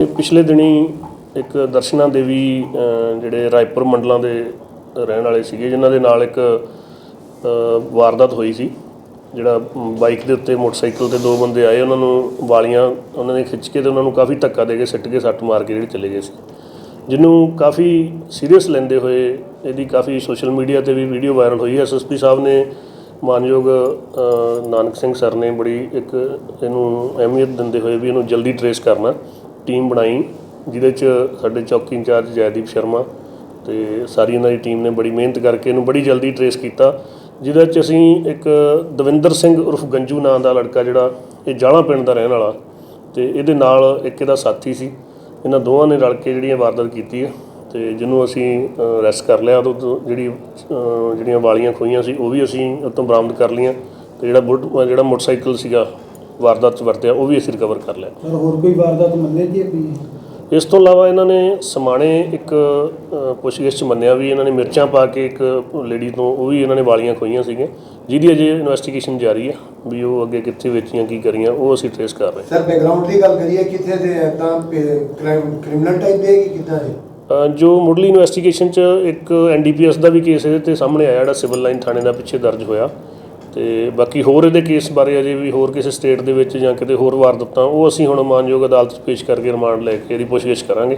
ਪਿਛਲੇ ਦਿਨੀ ਇੱਕ ਦਰਸ਼ਨਾ ਦੇਵੀ ਜਿਹੜੇ ਰਾਏਪੁਰ ਮੰਡਲਾਂ ਦੇ ਰਹਿਣ ਵਾਲੇ ਸੀਗੇ, ਜਿਨ੍ਹਾਂ ਦੇ ਨਾਲ ਇੱਕ ਵਾਰਦਾਤ ਹੋਈ ਸੀ। ਜਿਹੜਾ ਬਾਈਕ ਦੇ ਉੱਤੇ ਮੋਟਰਸਾਈਕਲ ਤੇ ਦੋ ਬੰਦੇ ਆਏ, ਉਹਨਾਂ ਨੂੰ ਵਾਲੀਆਂ, ਉਹਨਾਂ ਨੇ ਖਿੱਚ ਕੇ ਤੇ ਉਹਨਾਂ ਨੂੰ ਕਾਫੀ ਧੱਕਾ ਦੇ ਕੇ ਸਿੱਟ ਕੇ ਸੱਟ ਮਾਰ ਕੇ ਜਿਹੜੇ ਚਲੇ ਗਏ ਸੀ। ਜਿਹਨੂੰ ਕਾਫੀ ਸੀਰੀਅਸ ਲੈਂਦੇ ਹੋਏ ਇਹਦੀ ਕਾਫੀ ਸੋਸ਼ਲ ਮੀਡੀਆ ਤੇ ਵੀ ਵੀਡੀਓ ਵਾਇਰਲ ਹੋਈ। ਹੈ ਐਸਐਸਪੀ ਸਾਹਿਬ ਨੇ ਮਾਨਯੋਗ ਨਾਨਕ ਸਿੰਘ ਸਰ ਨੇ ਬੜੀ ਇੱਕ ਇਹਨੂੰ ਅਹਿਮੀਅਤ ਦਿੰਦੇ ਹੋਏ ਵੀ ਇਹਨੂੰ ਜਲਦੀ ਟਰੇਸ ਕਰਨਾ। ਟੀਮ ਬਣਾਈ, ਜਿਹਦੇ ਚ ਸਾਡੇ ਚੌਕੀ ਇੰਚਾਰਜ ਜੈਦੀਪ ਸ਼ਰਮਾ ਤੇ ਸਾਰੀ ਇਹਨਾਂ ਦੀ ਟੀਮ ਨੇ ਬੜੀ ਮਿਹਨਤ ਕਰਕੇ ਇਹਨੂੰ ਬੜੀ ਜਲਦੀ ਟਰੇਸ ਕੀਤਾ, ਜਿਹਦੇ ਚ ਅਸੀਂ ਇੱਕ ਦਵਿੰਦਰ ਸਿੰਘ ਉਰਫ ਗੰਜੂ ਨਾਂ ਦਾ ਲੜਕਾ ਜਿਹੜਾ ਇਹ ਜਾਲਾ ਪਿੰਡ ਦਾ ਰਹਿਣ ਵਾਲਾ ਤੇ ਇਹਦੇ ਨਾਲ ਇੱਕ ਇਹਦਾ ਸਾਥੀ ਸੀ, ਇਹਨਾਂ ਦੋਵਾਂ ਨੇ ਰਲ ਕੇ ਜਿਹੜੀਆਂ ਵਾਰਦਾਤ ਕੀਤੀ ਹੈ ਤੇ ਜਿਹਨੂੰ ਅਸੀਂ ਅਰੈਸਟ ਕਰ ਲਿਆ, ਉਦੋਂ ਜਿਹੜੀ ਜਿਹੜੀਆਂ ਵਾਲੀਆਂ ਖੋਈਆਂ ਸੀ, ਉਹ ਵੀ ਅਸੀਂ ਉਤੋਂ ਬਰਾਮਦ ਕਰ ਲਈਆਂ ਤੇ ਜਿਹੜਾ ਬੁੱਟ ਜਿਹੜਾ ਮੋਟਰਸਾਈਕਲ ਸੀਗਾ ਵਾਰਦਾਤ 'ਚ ਵਰਤਿਆ ਉਹ ਵੀ ਅਸੀਂ ਰਿਕਵਰ ਕਰ ਲਿਆ। ਸਰ ਹੋਰ ਕੋਈ ਵਾਰਦਾਤ ਮੰਨੇ ਜੀ ਕੋਈ ਇਸ ਤੋਂ ਇਲਾਵਾ ਇਹਨਾਂ ਨੇ ਸਮਾਣੇ ਇੱਕ ਪੁੱਛਗਿੱਛ 'ਚ ਮੰਨਿਆ ਵੀ ਇਹਨਾਂ ਨੇ ਮਿਰਚਾਂ ਪਾ ਕੇ ਇੱਕ ਲੇਡੀ ਤੋਂ ਉਹ ਵੀ ਇਹਨਾਂ ਨੇ ਵਾਲੀਆਂ ਖੋਈਆਂ ਸੀਗੀਆਂ। ਜਿਹਦੀ ਅਜੇ ਇਨਵੈਸਟੀਗੇਸ਼ਨ ਜਾਰੀ ਹੈ ਵੀ ਉਹ ਅੱਗੇ ਕਿੱਥੇ ਵੇਚੀਆਂ ਕੀ ਕਰੀਆਂ ਉਹ ਅਸੀਂ ਟ੍ਰੇਸ ਕਰ ਰਹੇ ਸਰ ਬੈਕਗ੍ਰਾਉਂਡ ਦੀ ਗੱਲ ਕਰੀਏ ਕਿੱਥੇ ਦੇ ਤਾਂ ਕ੍ਰਾਈਮ ਕ੍ਰਿਮੀਨਲ ਟਾਈਪ ਦੇ ਕਿ ਕਿੱਦਾਂ ਹੈ ਜੋ ਮੁੱਢਲੀ ਇਨਵੈਸਟੀਗੇਸ਼ਨ 'ਚ ਇੱਕ ਐਨਡੀਪੀਐਸ ਦਾ ਵੀ ਕੇਸ ਇਹਦੇ ਤੇ ਸਾਹਮਣੇ ਆਇਆ ਜਿਹੜਾ ਸਿਵਲ ਲਾਈਨ ਥਾਣੇ ਦਾ ਪਿੱਛੇ ਦਰਜ ਹੋਇਆ। ਤੇ ਬਾਕੀ ਹੋਰ ਇਹਦੇ ਕੇਸ ਬਾਰੇ ਅਜੇ ਵੀ ਹੋਰ ਕਿਸੇ ਸਟੇਟ ਦੇ ਵਿੱਚ ਜਾਂ ਕਿਤੇ ਹੋਰ ਵਾਰਦਾਤਾਂ ਉਹ ਅਸੀਂ ਹੁਣ ਮਾਨਯੋਗ ਅਦਾਲਤ 'ਚ ਪੇਸ਼ ਕਰਕੇ ਰਿਮਾਂਡ ਲੈ ਕੇ ਇਹਦੀ ਪੁੱਛਗਿੱਛ ਕਰਾਂਗੇ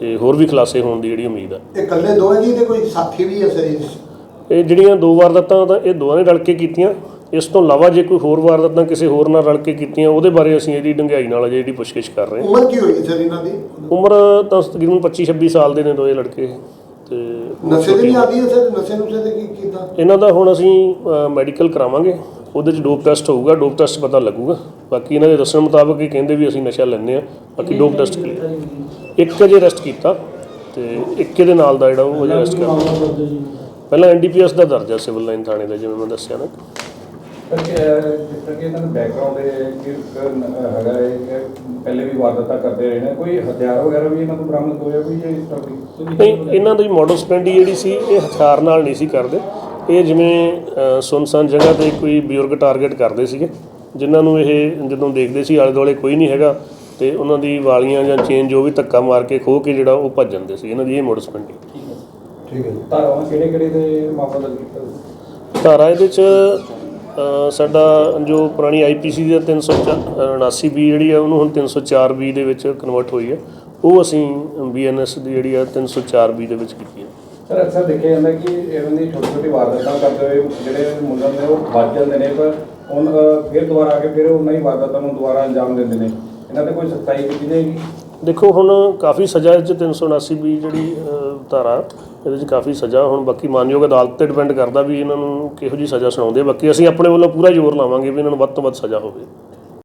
ਤੇ ਹੋਰ ਵੀ ਖੁਲਾਸੇ ਹੋਣ ਦੀ ਜਿਹੜੀ ਉਮੀਦ ਆ। ਇਹ ਇਕੱਲੇ ਦੋ ਹੈ ਜੀ ਤੇ ਕੋਈ ਸਾਥੀ ਵੀ ਹੈ ਸਰ ਇਹ ਜਿਹੜੀਆਂ ਦੋ ਵਾਰਦਾਤਾਂ ਤਾਂ ਇਹ ਦੋਵਾਂ ਨੇ ਰਲ ਕੇ ਕੀਤੀਆਂ। ਇਸ ਤੋਂ ਇਲਾਵਾ ਜੇ ਕੋਈ ਹੋਰ ਵਾਰਦਾਤਾਂ ਕਿਸੇ ਹੋਰ ਨਾਲ ਰਲ ਕੇ ਕੀਤੀਆਂ ਉਹਦੇ ਬਾਰੇ ਅਸੀਂ ਇਹਦੀ ਡੂੰਘਾਈ ਨਾਲ ਅਜੇ ਜਿਹੜੀ ਪੁੱਛਗਿੱਛ ਕਰ ਰਹੇ ਹਾਂ। ਉਮਰ ਕੀ ਹੋਈ ਸਰ ਇਹਨਾਂ ਦੀ? ਉਮਰ ਤਾਂ ਤਕਰੀਬਨ 25 26 ਸਾਲ ਦੇ ਨੇ ਦੋਏ ਲੜਕੇ। ਤੇ ਨਸ਼ੇ ਦੀ ਵੀ ਆਦੀ ਹੈ ਸਰ ਨਸ਼ੇ ਨੁਸ਼ੇ ਦੇ ਕੀ ਕਿੱਦਾਂ? ਇਹਨਾਂ ਦਾ ਹੁਣ ਅਸੀਂ ਮੈਡੀਕਲ ਕਰਾਵਾਂਗੇ। ਉਹਦੇ ਚ ਡੋਪ ਟੈਸਟ ਹੋਊਗਾ ਡੋਪ ਟੈਸਟ ਪਤਾ ਲੱਗੂਗਾ। ਬਾਕੀ ਇਹਨਾਂ ਦੇ ਦੱਸਣ ਮੁਤਾਬਕ ਇਹ ਕਹਿੰਦੇ ਵੀ ਅਸੀਂ ਨਸ਼ਾ ਲੈਂਦੇ ਆ ਬਾਕੀ ਡੋਪ ਟੈਸਟ ਕਲੀਅਰ ਇੱਕ ਅਜੇ ਅਰੈਸਟ ਕੀਤਾ ਤੇ ਇੱਕ ਇਹਦੇ ਨਾਲ ਦਾ ਜਿਹੜਾ ਉਹ ਅਜੇ ਅਰੈਸਟ ਕਰ ਪਹਿਲਾਂ ਐਨਡੀਪੀਐਸ ਦਾ ਦਰਜਾ ਸਿਵਲ ਲਾਈਨ ਥਾਣੇ ਦਾ ਜਿਵੇਂ ਮੈਂ ਦੱਸਿਆ ਨਾ। ਕਰਕੇ ਜਿਸ ਤਰ੍ਹਾਂ ਕਿ ਇਹਨਾਂ ਦਾ ਬੈਕਗ੍ਰਾਉਂਡ ਹੈ ਕਿ ਹੈਗਾ ਹੈ ਕਿ ਪਹਿਲੇ ਵੀ ਵਾਰਦਾਤਾਂ ਕਰਦੇ ਰਹੇ ਨੇ। ਕੋਈ ਹਥਿਆਰ ਵਗੈਰਾ ਵੀ ਇਹਨਾਂ ਤੋਂ ਬਰਾਮਦ ਹੋਇਆ ਕੋਈ ਜਾਂ ਇਸ ਤਰ੍ਹਾਂ ਦੀ ਨਹੀਂ ਇਹਨਾਂ ਦੀ ਮੋਡਲ ਸਪੈਂਡੀ ਜਿਹੜੀ ਸੀ ਇਹ ਹਥਿਆਰ ਨਾਲ ਨਹੀਂ ਸੀ ਕਰਦੇ। ਇਹ ਜਿਵੇਂ ਸੁੰਨਸਾਨ ਜਗ੍ਹਾ ਤੇ ਕੋਈ ਬਜ਼ੁਰਗ ਟਾਰਗੇਟ ਕਰਦੇ ਸੀਗੇ ਜਿਨ੍ਹਾਂ ਨੂੰ ਇਹ ਜਦੋਂ ਦੇਖਦੇ ਸੀ ਆਲੇ ਦੁਆਲੇ ਕੋਈ ਨਹੀਂ ਹੈਗਾ ਤੇ ਉਹਨਾਂ ਦੀ ਵਾਲੀਆਂ ਜਾਂ ਚੇਨ ਜੋ ਵੀ ਧੱਕਾ ਮਾਰ ਕੇ ਖੋਹ ਕੇ ਜਿਹੜਾ ਉਹ ਭੱਜ ਜਾਂਦੇ ਸੀ। ਇਹਨਾਂ ਦੀ ਇਹ ਮੋਡਲ ਸਪੈਂਡੀ ਠੀਕ ਹੈ। ਧਾਰਾਵਾਂ ਕਿਹੜੇ ਕਿਹੜੇ ਦੇ ਮਾਮਲਾ ਸੀ? ਧਾਰਾ ਇਹਦੇ ਚ ਸਾਡਾ ਜੋ ਪੁਰਾਣੀ ਆਈਪੀਸੀ ਦੀ 379 ਬੀ ਜਿਹੜੀ ਆ ਉਹਨੂੰ ਹੁਣ 304 ਬੀ ਦੇ ਵਿੱਚ ਕਨਵਰਟ ਹੋਈ ਹੈ ਉਹ ਅਸੀਂ ਬੀਐਨਐਸ ਦੀ ਜਿਹੜੀ ਆ 304 ਬੀ ਦੇ ਵਿੱਚ ਕੀਤੀ ਹੈ ਸਰ ਅਕਸਰ ਦੇਖਿਆ ਜਾਂਦਾ ਕਿ ਇਹਨਾਂ ਦੀ ਛੋਟੀ ਛੋਟੀ ਵਾਰਦਾਤਾਂ ਕਰਦੇ ਹੋਏ ਜਿਹੜੇ ਮੁੰਡੇ ਨੇ ਉਹ ਬਚ ਜਾਂਦੇ ਨੇ ਪਰ ਹੁਣ ਫਿਰ ਦੁਬਾਰਾ ਆ ਕੇ ਫਿਰ ਉਹਨਾਂ ਹੀ ਵਾਰਦਾਤਾਂ ਨੂੰ ਦੁਬਾਰਾ ਅੰਜਾਮ ਦਿੰਦੇ ਨੇ। ਇਹਨਾਂ ਤੇ ਕੋਈ ਸਖਤਾਈ ਕੀਤੀ ਜਾਏਗੀ? ਦੇਖੋ ਹੁਣ ਕਾਫੀ ਸਜ਼ਾ ਇਹ 'ਚ 379 ਵੀ ਜਿਹੜੀ ਧਾਰਾ। ਇਹਦੇ 'ਚ ਕਾਫੀ ਸਜ਼ਾ, ਹੁਣ ਬਾਕੀ ਮਾਨਯੋਗ ਅਦਾਲਤ ਤੇ ਡਿਪੈਂਡ ਕਰਦਾ ਵੀ ਇਹਨਾਂ ਨੂੰ ਕਿਹੋ ਜੀ ਸਜ਼ਾ ਸੁਣਾਉਂਦੇ ਆ। ਬਾਕੀ ਅਸੀਂ ਆਪਣੇ ਵੱਲੋਂ ਪੂਰਾ ਜ਼ੋਰ ਲਾਵਾਂਗੇ ਵੀ ਇਹਨਾਂ ਨੂੰ ਵੱਧ ਤੋਂ ਵੱਧ ਸਜ਼ਾ ਹੋਵੇ